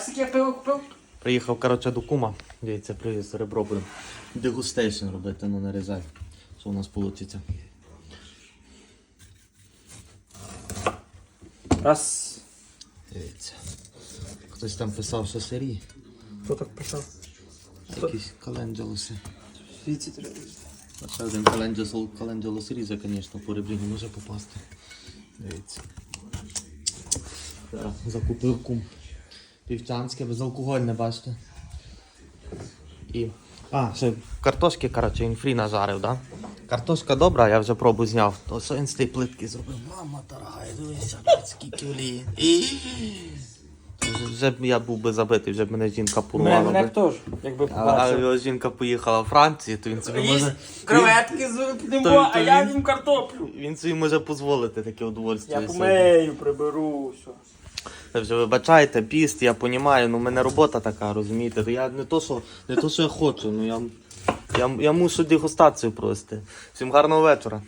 Скільки пиво купив? Приїхав, коротше, до кума. Дивіться, привіз ребро будемо. Дегустейшн робити, ну нарізай. Що у нас вийде? Раз. Дивіться. Хтось там писав, що сирі. Хто так писав? Якісь календжелоси. Треба. Ще один календжелос, календжелос різа, звісно, по ребрі не може попасти. Дивіться. Закупив кум. Півчанське, безалкогольне, бачите. І. А, ще картошки, коротше, він фрі нажарив, да? Картошка добра, я вже пробу зняв. То що він з тієї плитки зробив? Мама дорога, дивися, скільки олії. І... Вже- б я був би забитий, вже б мене жінка Мене, порвала. мене би. теж, якби А, побачив. його жінка поїхала в Францію, то він собі може. Креветки з То- підемо, а я він- їм картоплю. Він собі може дозволити таке удовольствие. Я собі. помею, приберу, все. Ви вже вибачайте, піст, я розумію, ну в мене робота така, розумієте. То Я не то, що, не то, що я хочу, ну я, я, я мушу дегустацію провести. Всім гарного вечора.